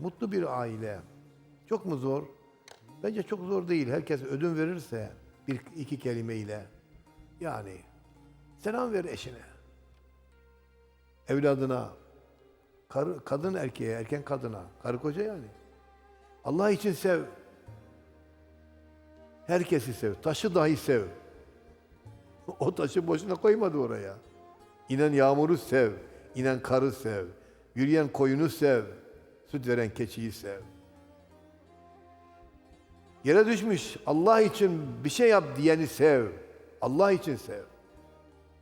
mutlu bir aile. Çok mu zor? Bence çok zor değil. Herkes ödün verirse bir iki kelimeyle yani selam ver eşine, evladına, karı, kadın erkeğe, erken kadına, karı koca yani. Allah için sev. Herkesi sev. Taşı dahi sev. O taşı boşuna koymadı oraya. İnen yağmuru sev. inen karı sev. Yürüyen koyunu sev. Süt veren keçiyi sev. Yere düşmüş Allah için bir şey yap diyeni sev. Allah için sev.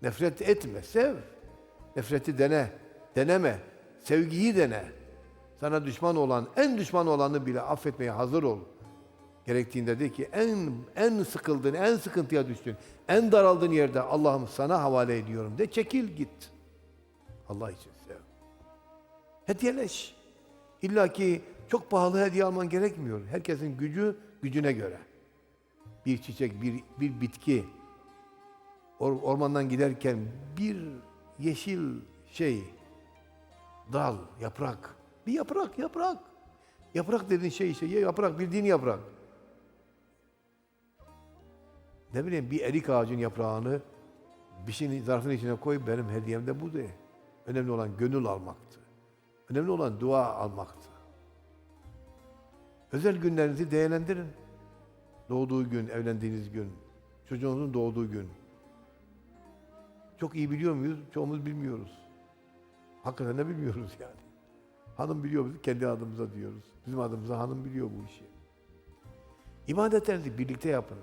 Nefret etme, sev. Nefreti dene, deneme. Sevgiyi dene. Sana düşman olan, en düşman olanı bile affetmeye hazır ol. Gerektiğinde de ki en en sıkıldığın, en sıkıntıya düştün, en daraldığın yerde Allah'ım sana havale ediyorum de çekil git. Allah için sev. Hediyeleş. İlla ki çok pahalı hediye alman gerekmiyor. Herkesin gücü gücüne göre. Bir çiçek, bir, bir bitki. Or- ormandan giderken bir yeşil şey, dal, yaprak. Bir yaprak, yaprak. Yaprak dediğin şey işte, ya yaprak, bildiğin yaprak. Ne bileyim bir erik ağacın yaprağını bir şeyin zarfın içine koy, benim hediyem de bu de. Önemli olan gönül almaktı. Önemli olan dua almaktı. Özel günlerinizi değerlendirin. Doğduğu gün, evlendiğiniz gün, çocuğunuzun doğduğu gün. Çok iyi biliyor muyuz? Çoğumuz bilmiyoruz. Hakikaten de bilmiyoruz yani. Hanım biliyor, biz kendi adımıza diyoruz. Bizim adımıza hanım biliyor bu işi. İbadetlerinizi birlikte yapın.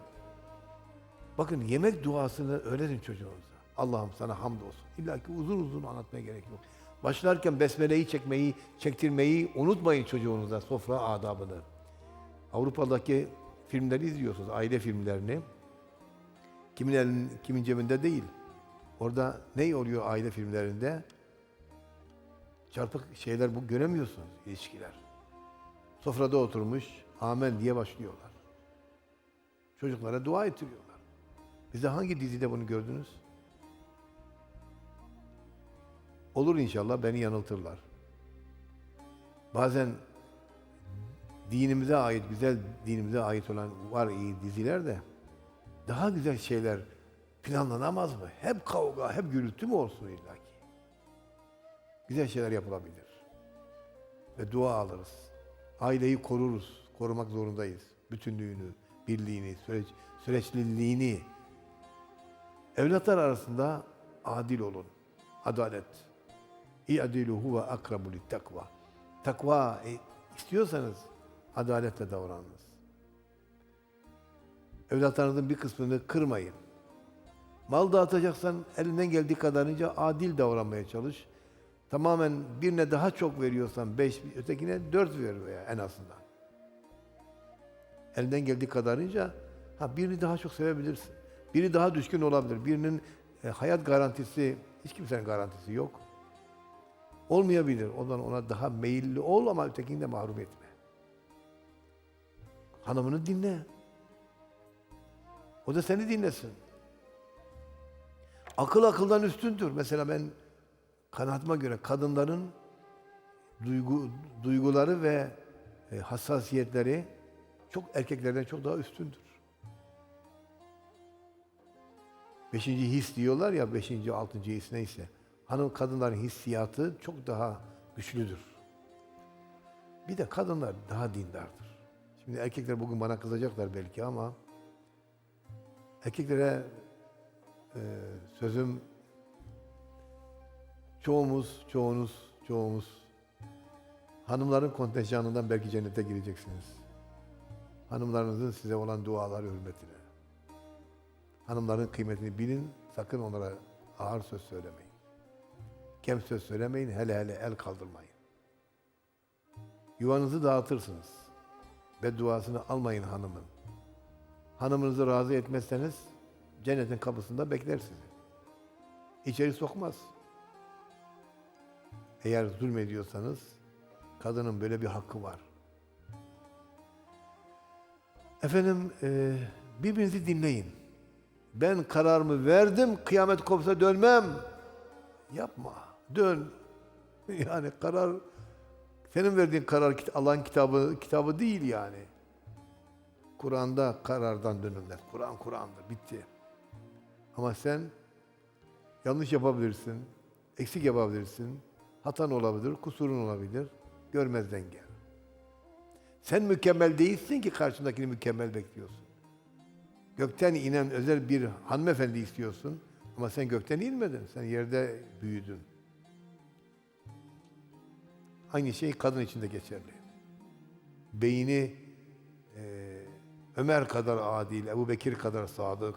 Bakın yemek duasını öğretin çocuğunuza. Allah'ım sana hamdolsun. İlla ki uzun uzun anlatmaya gerek yok. Başlarken besmeleyi çekmeyi, çektirmeyi unutmayın çocuğunuza sofra adabını. Avrupa'daki filmleri izliyorsunuz, aile filmlerini. Kimin elin, kimin cebinde değil. Orada ne oluyor aile filmlerinde? Çarpık şeyler bu göremiyorsunuz ilişkiler. Sofrada oturmuş, amen diye başlıyorlar. Çocuklara dua ettiriyorlar. Bize hangi dizide bunu gördünüz? Olur inşallah beni yanıltırlar. Bazen dinimize ait, güzel dinimize ait olan var iyi diziler de daha güzel şeyler planlanamaz mı? Hep kavga, hep gürültü mü olsun illa ki? Güzel şeyler yapılabilir. Ve dua alırız. Aileyi koruruz. Korumak zorundayız. Bütünlüğünü, birliğini, süreç, süreçliliğini. Evlatlar arasında adil olun. Adalet. İ'adilu huve akrabu takva. Takva e, istiyorsanız adaletle davranınız. Evlatlarınızın bir kısmını kırmayın. Mal dağıtacaksan elinden geldiği kadarınca adil davranmaya çalış. Tamamen birine daha çok veriyorsan beş, ötekine dört ver veya en azından. Elinden geldiği kadarınca ha birini daha çok sevebilirsin. Biri daha düşkün olabilir. Birinin e, hayat garantisi, hiç kimsenin garantisi yok. Olmayabilir. Ondan ona daha meyilli ol ama ötekini de mahrum etme. Hanımını dinle. O da seni dinlesin. Akıl akıldan üstündür. Mesela ben kanaatıma göre kadınların duygu, duyguları ve e, hassasiyetleri çok erkeklerden çok daha üstündür. Beşinci his diyorlar ya, beşinci, altıncı his neyse. Hanım kadınların hissiyatı çok daha güçlüdür. Bir de kadınlar daha dindardır. Şimdi erkekler bugün bana kızacaklar belki ama erkeklere e, sözüm çoğumuz, çoğunuz, çoğumuz hanımların kontenjanından belki cennete gireceksiniz. Hanımlarınızın size olan duaları hürmetine. Hanımların kıymetini bilin, sakın onlara ağır söz söylemeyin. Kem söz söylemeyin, hele hele el kaldırmayın. Yuvanızı dağıtırsınız. Bedduasını almayın hanımın. Hanımınızı razı etmezseniz cennetin kapısında bekler sizi. İçeri sokmaz. Eğer zulmediyorsanız kadının böyle bir hakkı var. Efendim e, birbirinizi dinleyin. Ben kararımı verdim, kıyamet kopsa dönmem. Yapma, dön. Yani karar Senin verdiğin karar Allah'ın kitabı kitabı değil yani. Kur'an'da karardan dönülmez. Kur'an Kur'an'dır. Bitti. Ama sen yanlış yapabilirsin. Eksik yapabilirsin. Hatan olabilir, kusurun olabilir. Görmezden gel. Sen mükemmel değilsin ki karşındakini mükemmel bekliyorsun. Gökten inen özel bir hanımefendi istiyorsun. Ama sen gökten inmedin. Sen yerde büyüdün. Aynı şey kadın için de geçerli. Beyni e, Ömer kadar adil, Ebu Bekir kadar sadık,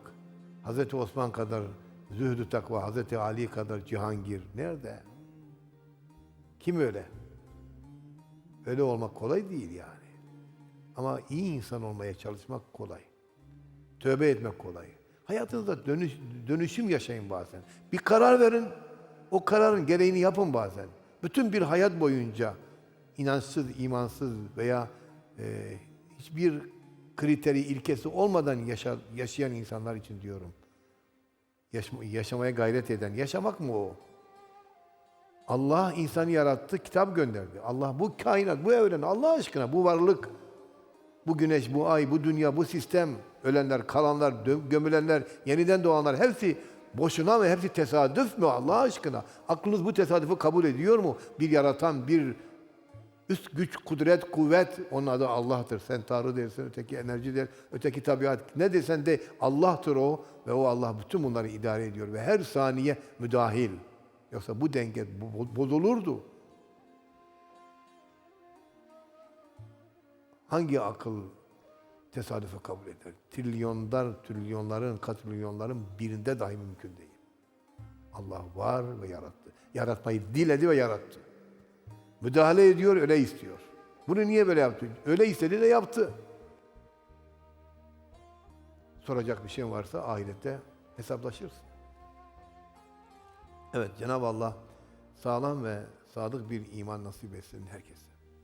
Hazreti Osman kadar zühdü takva, Hazreti Ali kadar cihangir. Nerede? Kim öyle? Öyle olmak kolay değil yani. Ama iyi insan olmaya çalışmak kolay. Tövbe etmek kolay. Hayatınızda dönüş, dönüşüm yaşayın bazen. Bir karar verin, o kararın gereğini yapın bazen. Bütün bir hayat boyunca inançsız, imansız veya e, hiçbir kriteri, ilkesi olmadan yaşa, yaşayan insanlar için diyorum. Yaşma- yaşamaya gayret eden. Yaşamak mı o? Allah insanı yarattı, kitap gönderdi. Allah bu kainat, bu evren, Allah aşkına bu varlık, bu güneş, bu ay, bu dünya, bu sistem, ölenler, kalanlar, gömülenler, yeniden doğanlar hepsi boşuna mı, hepsi tesadüf mü Allah aşkına? Aklınız bu tesadüfü kabul ediyor mu? Bir yaratan, bir üst güç, kudret, kuvvet, onun adı Allah'tır. Sen Tanrı dersin, öteki enerji der, öteki tabiat. Ne desen de Allah'tır o ve o Allah bütün bunları idare ediyor ve her saniye müdahil. Yoksa bu denge bo- bo- bozulurdu. Hangi akıl tesadüfü kabul eder? Trilyonlar, trilyonların, katrilyonların birinde dahi mümkün değil. Allah var ve yarattı. Yaratmayı diledi ve yarattı. Müdahale ediyor, öyle istiyor. Bunu niye böyle yaptı? Öyle istedi de yaptı. Soracak bir şey varsa ahirette hesaplaşırsın. Evet, Cenab-ı Allah sağlam ve sadık bir iman nasip etsin herkese.